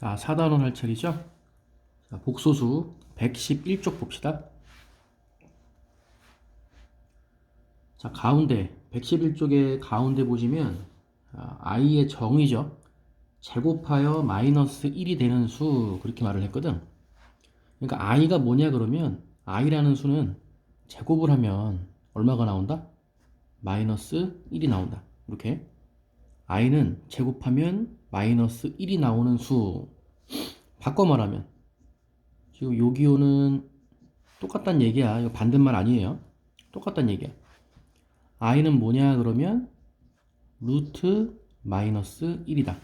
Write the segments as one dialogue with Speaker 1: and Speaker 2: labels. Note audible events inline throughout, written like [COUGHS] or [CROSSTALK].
Speaker 1: 자, 4단원 할 차례죠? 자, 복소수 111쪽 봅시다. 자, 가운데 111쪽의 가운데 보시면 아, i의 정의죠. 제곱하여 마이너스 1이 되는 수 그렇게 말을 했거든. 그러니까 i가 뭐냐 그러면 i라는 수는 제곱을 하면 얼마가 나온다? 마이너스 1이 나온다. 이렇게 i는 제곱하면 마이너스 1이 나오는 수 바꿔 말하면 지금 요 기호는 똑같단 얘기야. 이거 반대말 아니에요. 똑같단 얘기야. i는 뭐냐 그러면 루트 마이너스 1이다.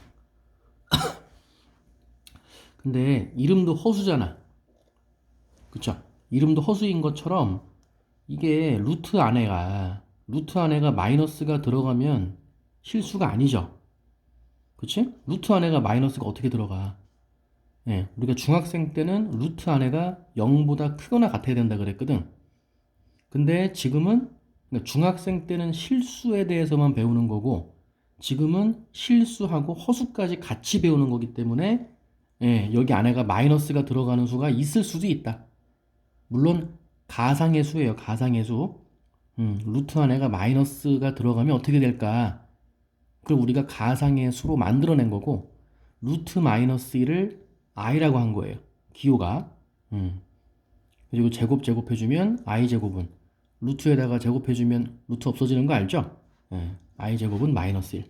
Speaker 1: [COUGHS] 근데 이름도 허수잖아. 그쵸? 이름도 허수인 것처럼 이게 루트 안에가 루트 안에가 마이너스가 들어가면 실수가 아니죠. 그치? 루트 안에가 마이너스가 어떻게 들어가? 예, 우리가 중학생 때는 루트 안에가 0보다 크거나 같아야 된다 그랬거든. 근데 지금은 그러니까 중학생 때는 실수에 대해서만 배우는 거고 지금은 실수하고 허수까지 같이 배우는 거기 때문에 예, 여기 안에가 마이너스가 들어가는 수가 있을 수도 있다. 물론 가상의 수예요. 가상의 수. 음, 루트 안에가 마이너스가 들어가면 어떻게 될까? 그걸 우리가 가상의 수로 만들어낸 거고 루트 마이너스 1을 i라고 한 거예요. 기호가. 음. 그리고 제곱 제곱해주면 i 제곱은 루트에다가 제곱해주면 루트 없어지는 거 알죠? 예, i 제곱은 마이너스 1.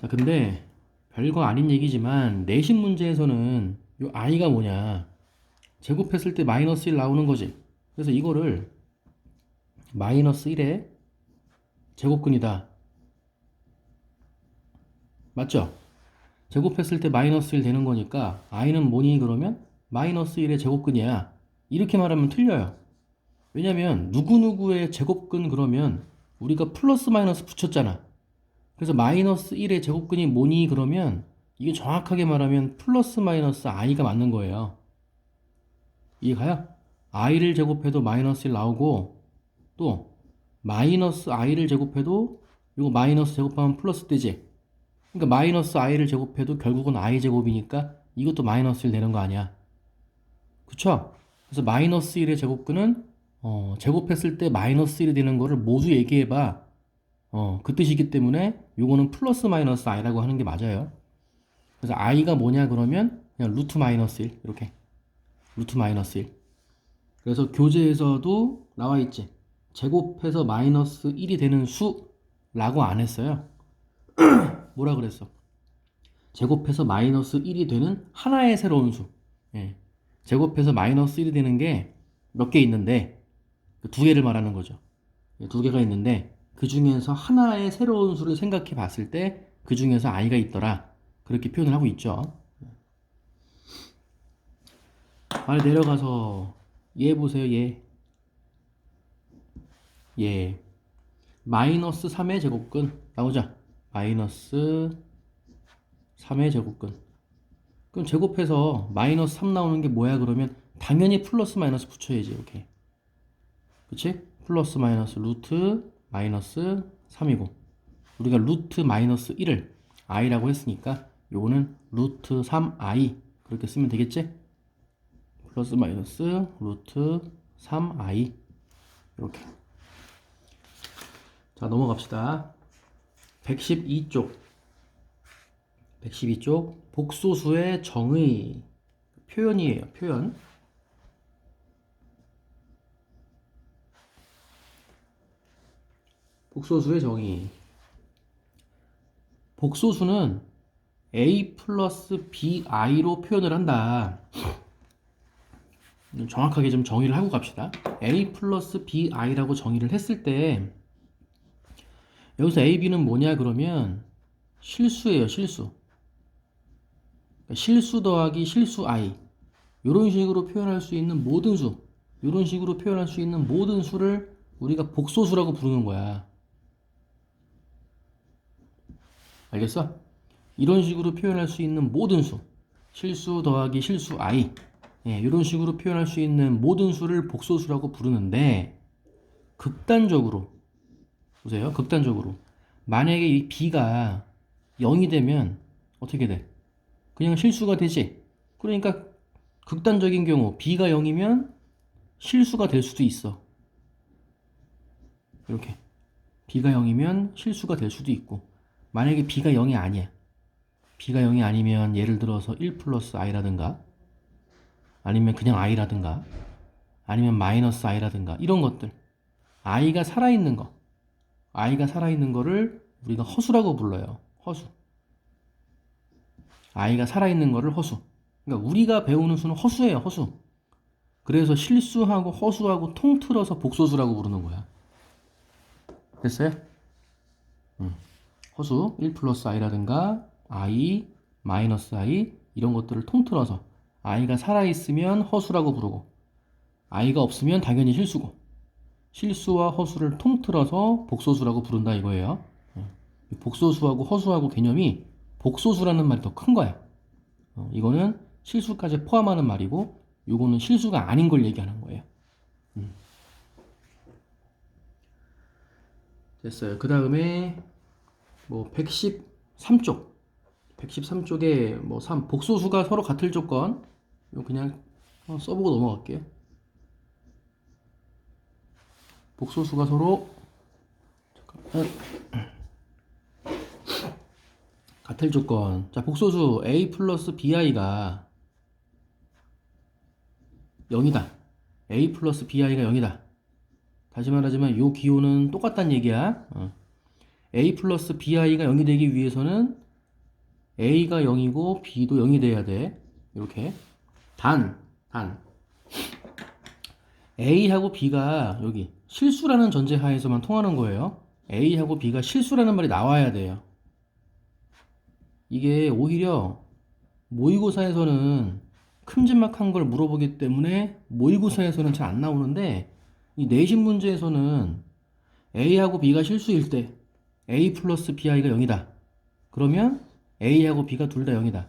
Speaker 1: 자, 근데 별거 아닌 얘기지만 내신 문제에서는 이 i가 뭐냐? 제곱했을 때 마이너스 1 나오는 거지. 그래서 이거를 마이너스 1의 제곱근이다. 맞죠? 제곱했을 때 마이너스 1 되는 거니까 i는 뭐니 그러면 마이너스 1의 제곱근이야. 이렇게 말하면 틀려요. 왜냐면 누구누구의 제곱근 그러면 우리가 플러스 마이너스 붙였잖아. 그래서 마이너스 1의 제곱근이 뭐니 그러면 이게 정확하게 말하면 플러스 마이너스 i가 맞는 거예요. 이해가요? i를 제곱해도 마이너스 1 나오고 또 마이너스 i를 제곱해도 이거 마이너스 제곱하면 플러스 되지. 그러니까 마이너스 i를 제곱해도 결국은 i 제곱이니까 이것도 마이너스 1 되는 거 아니야. 그쵸? 그래서 마이너스 1의 제곱근은 어, 제곱했을 때 마이너스 1이 되는 거를 모두 얘기해봐. 어, 그 뜻이기 때문에 요거는 플러스 마이너스 i라고 하는 게 맞아요. 그래서 i가 뭐냐 그러면 그냥 루트 마이너스 1 이렇게 루트 마이너스 1 그래서 교재에서도 나와 있지 제곱해서 마이너스 1이 되는 수라고 안 했어요 [CLEARS THROAT] 뭐라 그랬어? 제곱해서 마이너스 1이 되는 하나의 새로운 수. 예. 제곱해서 마이너스 1이 되는 게 몇 개 있는데? 그 두 개를 말하는 거죠. 예, 두 개가 있는데 그 중에서 하나의 새로운 수를 생각해 봤을 때 그 중에서 i가 있더라. 그렇게 표현을 하고 있죠. 아래 내려가서 얘 보세요 얘. 얘. 마이너스 3의 제곱근 나오자 마이너스 3의 제곱근. 그럼 제곱해서 마이너스 3 나오는 게 뭐야 그러면? 당연히 플러스 마이너스 붙여야지 이렇게. 그치? 플러스 마이너스 루트 마이너스 3이고. 우리가 루트 마이너스 1을 i라고 했으니까 요거는 루트 3i 그렇게 쓰면 되겠지? 플러스 마이너스 루트 3i 이렇게. 자 넘어갑시다 112쪽. 112쪽 복소수의 정의 표현이에요 표현. 복소수의 정의. 복소수는 a 플러스 bi로 표현을 한다. 정확하게 좀 정의를 하고 갑시다. a 플러스 bi라고 정의를 했을 때 여기서 a, b는 뭐냐 그러면 실수예요, 실수. 그러니까 실수 더하기 실수 i 이런 식으로 표현할 수 있는 모든 수, 이런 식으로 표현할 수 있는 모든 수를 우리가 복소수라고 부르는 거야. 알겠어? 이런 식으로 표현할 수 있는 모든 수, 실수 더하기 실수 i 예, 이런 식으로 표현할 수 있는 모든 수를 복소수라고 부르는데 극단적으로 보세요. 극단적으로 만약에 이 b가 0이 되면 어떻게 돼? 그냥 실수가 되지. 그러니까 극단적인 경우 b가 0이면 실수가 될 수도 있어. 이렇게 b가 0이면 실수가 될 수도 있고 만약에 b가 0이 아니야. b가 0이 아니면 예를 들어서 1 플러스 i라든가 아니면 그냥 i라든가 아니면 마이너스 i라든가 이런 것들 i가 살아있는 거 i가 살아있는 거를 우리가 허수라고 불러요. 허수. i가 살아있는 거를 허수. 그러니까 우리가 배우는 수는 허수예요. 허수. 그래서 실수하고 허수하고 통틀어서 복소수라고 부르는 거야. 됐어요? 음. 허수 1 플러스 i라든가 i 마이너스 i 이런 것들을 통틀어서 i가 살아있으면 허수라고 부르고 i가 없으면 당연히 실수고 실수와 허수를 통틀어서 복소수라고 부른다 이거예요. 어, 이 복소수하고 허수하고 개념이 복소수라는 말이 더 큰 거야. 어, 이거는 실수까지 포함하는 말이고 이거는 실수가 아닌 걸 얘기하는 거예요. 음. 됐어요. 그 다음에 뭐 113쪽 113쪽에 뭐 3, 복소수가 서로 같을 조건 그냥 어, 써보고 넘어갈게요. 복소수가 서로 잠깐만 같을 조건. 자 복소수 a 플러스 bi가 0이다. A 플러스 bi가 0이다. 다시 말하지만 요 기호는 똑같다는 얘기야. 어. a 플러스 bi가 0이 되기 위해서는 a가 0이고 b도 0이 돼야 돼. 이렇게. 단, 단. A하고 b가 여기 실수라는 전제 하에서만 통하는 거예요 a하고 b가 실수라는 말이 나와야 돼요 이게 오히려 모의고사에서는 큼지막한 걸 물어보기 때문에 모의고사에서는 잘 안 나오는데 이 내신 문제에서는 A하고 B가 실수일 때 A 플러스 BI가 0이다. 그러면 A하고 B가 둘 다 0이다.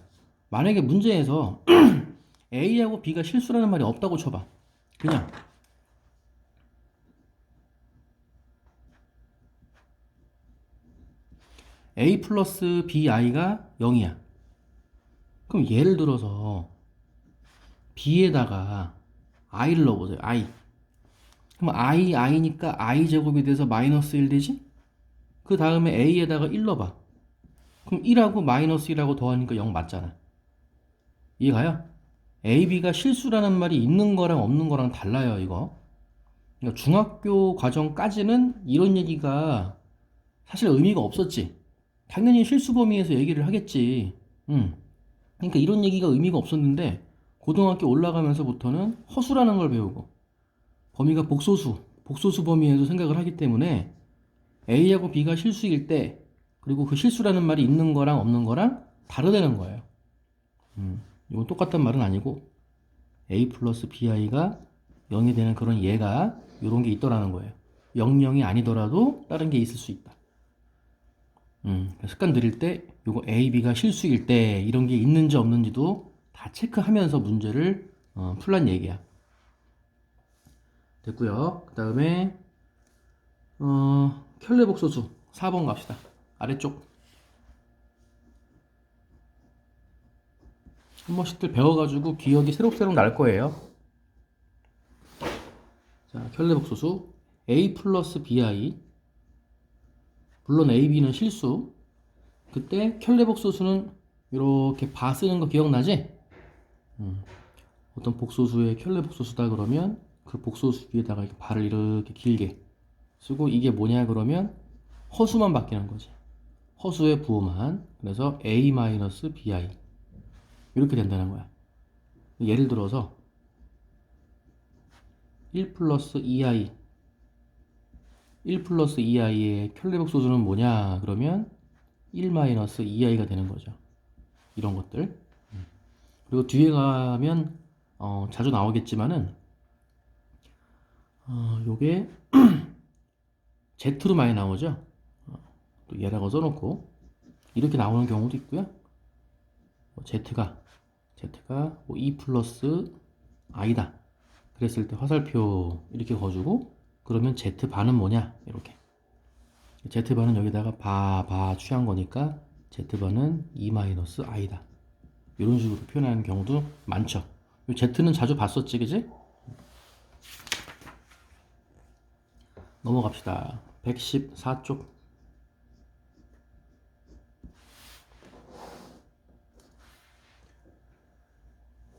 Speaker 1: 만약에 문제에서 [CLEARS THROAT] A하고 B가 실수라는 말이 없다고 쳐봐. 그냥 a 플러스 bi가 0이야. 그럼 예를 들어서 b에다가 i를 넣어보세요. i. 그럼 i, i니까 i 제곱이 돼서 마이너스 1 되지? 그 다음에 a에다가 1 넣어봐. 그럼 1하고 마이너스 1하고 더하니까 0 맞잖아. 이해가요? a, b가 실수라는 말이 있는 거랑 없는 거랑 달라요, 이거. 그러니까 중학교 과정까지는 이런 얘기가 사실 의미가 없었지. 당연히 실수 범위에서 얘기를 하겠지. 음. 그러니까 이런 얘기가 의미가 없었는데 고등학교 올라가면서부터는 허수라는 걸 배우고 범위가 복소수, 복소수 범위에서 생각을 하기 때문에 A하고 B가 실수일 때 그리고 그 실수라는 말이 있는 거랑 없는 거랑 다르다는 거예요. 음. 이건 똑같단 말은 아니고 A 플러스 BI가 0이 되는 그런 예가 이런 게 있더라는 거예요. 00이 아니더라도 다른 게 있을 수 있다. 음, 습관 들일 때 요거 A, B가 실수일 때 이런 게 있는지 없는지도 다 체크하면서 문제를 어, 풀란 얘기야. 됐고요. 그 다음에 어, 켤레복소수 4번 갑시다. 아래쪽 한 번씩들 배워가지고 기억이 새록새록 날 거예요. 자, 켤레복소수 A 플러스 BI 물론 A, B는 실수. 그때 켤레복 소수는 이렇게 바 쓰는 거 기억나지? 음. 어떤 복소수의 켤레복 소수다 그러면 그 복소수 위에다가 이렇게 발을 이렇게 길게 쓰고 이게 뭐냐 그러면 허수만 바뀌는 거지. 허수의 부호만. 그래서 A-BI 이렇게 된다는 거야. 예를 들어서 1 플러스 2i 1 플러스 2i의 켤레복 소수는 뭐냐? 그러면 1 마이너스 2i가 되는 거죠. 이런 것들. 그리고 뒤에 가면 어, 자주 나오겠지만은 어, 요게 [CLEARS THROAT] Z로 많이 나오죠? 어, 또 얘라고 써놓고 이렇게 나오는 경우도 있고요. 뭐 Z가 Z가 뭐2 플러스 i다. 그랬을 때 화살표 이렇게 거주고 그러면 Z반은 뭐냐? 이렇게. Z반은 여기다가 바, 바 취한 거니까 Z반은 2-i다. 이런 식으로 표현하는 경우도 많죠. 요 Z는 자주 봤었지, 그지? 넘어갑시다. 114쪽.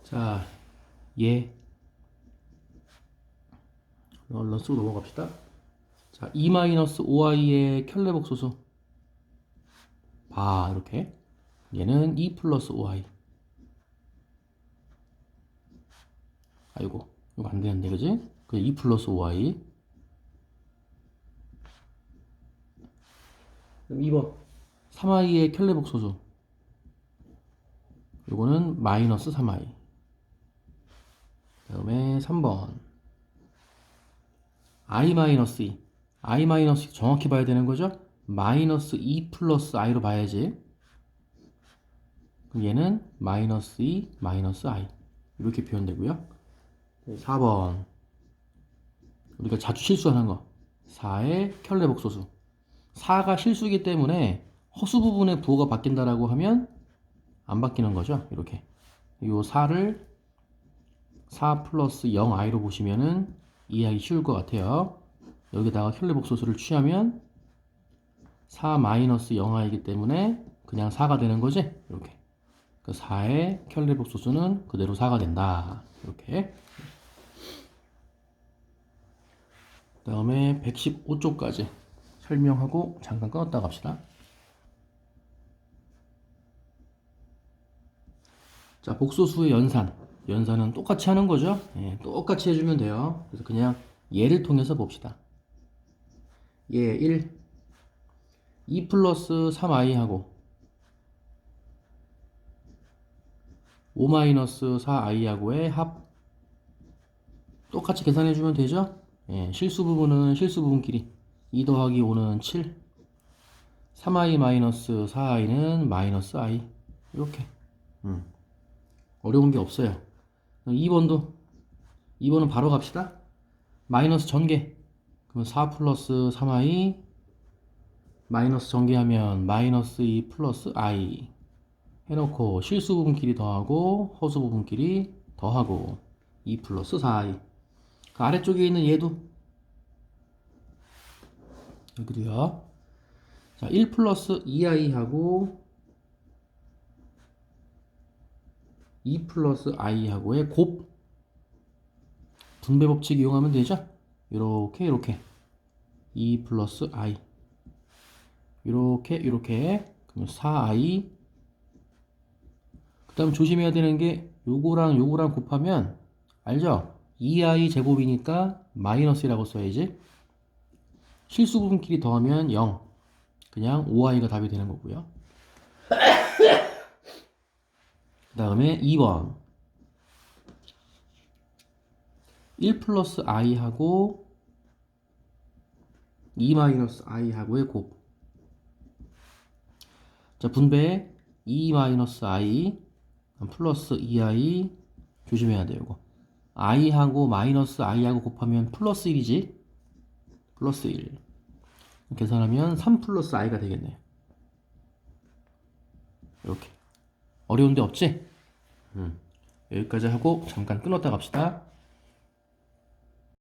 Speaker 1: 자, 얘. 얼른 쓰고 넘어갑시다. 자, 2-5i의 켤레복소수. 봐, 이렇게. 얘는 2 플러스 5i. 아이고, 이거 안 되는데, 그지? 그2 플러스 5i. 그럼 2번. 3i의 켤레복소수. 요거는 마이너스 3i. 그 다음에 3번. I 마이너스 2. i 마이너스 2 정확히 봐야 되는 거죠? 마이너스 2 플러스 i로 봐야지. 그럼 얘는 마이너스 2 마이너스 i. 이렇게 표현되고요. 4번. 우리가 자주 실수하는 거. 4의 켤레복소수. 4가 실수이기 때문에 허수 부분의 부호가 바뀐다라고 하면 안 바뀌는 거죠. 이렇게. 이 4를 4 플러스 0i로 보시면은 이해하기 쉬울 것 같아요. 여기다가 켤레복소수를 취하면 4 마이너스 0i이기 때문에 그냥 4가 되는 거지. 이렇게. 그 4의 켤레복소수는 그대로 4가 된다. 이렇게. 그 다음에 115쪽까지 설명하고 잠깐 끊었다 갑시다. 자, 복소수의 연산. 연산은 똑같이 하는 거죠. 예, 똑같이 해주면 돼요. 그래서 그냥 얘를 통해서 봅시다. 얘 1. 2 플러스 3i 하고 5 마이너스 4i 하고의 합. 똑같이 계산해 주면 되죠. 예, 실수 부분은 실수 부분끼리 2 더하기 5는 7 3i 마이너스 4i는 마이너스 i 이렇게 음. 어려운 게 없어요 2번도 2번은 바로 갑시다. 마이너스 전개. 그럼 4 플러스 3i 마이너스 전개하면 마이너스 2 플러스 i 해놓고 실수 부분끼리 더하고 허수 부분끼리 더하고 2 플러스 4i 그 아래쪽에 있는 얘도 여기도요. 자, 1 플러스 2i 하고 2 플러스 i 하고의 곱 분배 법칙 이용하면 되죠? 이렇게 이렇게. 2 플러스 i. 이렇게 이렇게. 그러면 4i 그 다음 조심해야 되는 게 요거랑 요거랑 곱하면 알죠? 2i 제곱이니까 마이너스라고 써야지. 실수 부분끼리 더하면 0 그냥 5i가 답이 되는 거고요 그 다음에 2번 1 플러스 i 하고 2 마이너스 i 하고의 곱. 자, 분배 2 마이너스 i 플러스 2i 조심해야 돼요, 이거. i하고 마이너스 i하고 곱하면 플러스 1이지. 플러스 1. 계산하면 3 플러스 i가 되겠네요. 이렇게. 어려운 데 없지? 음. 여기까지 하고 잠깐 끊었다 갑시다.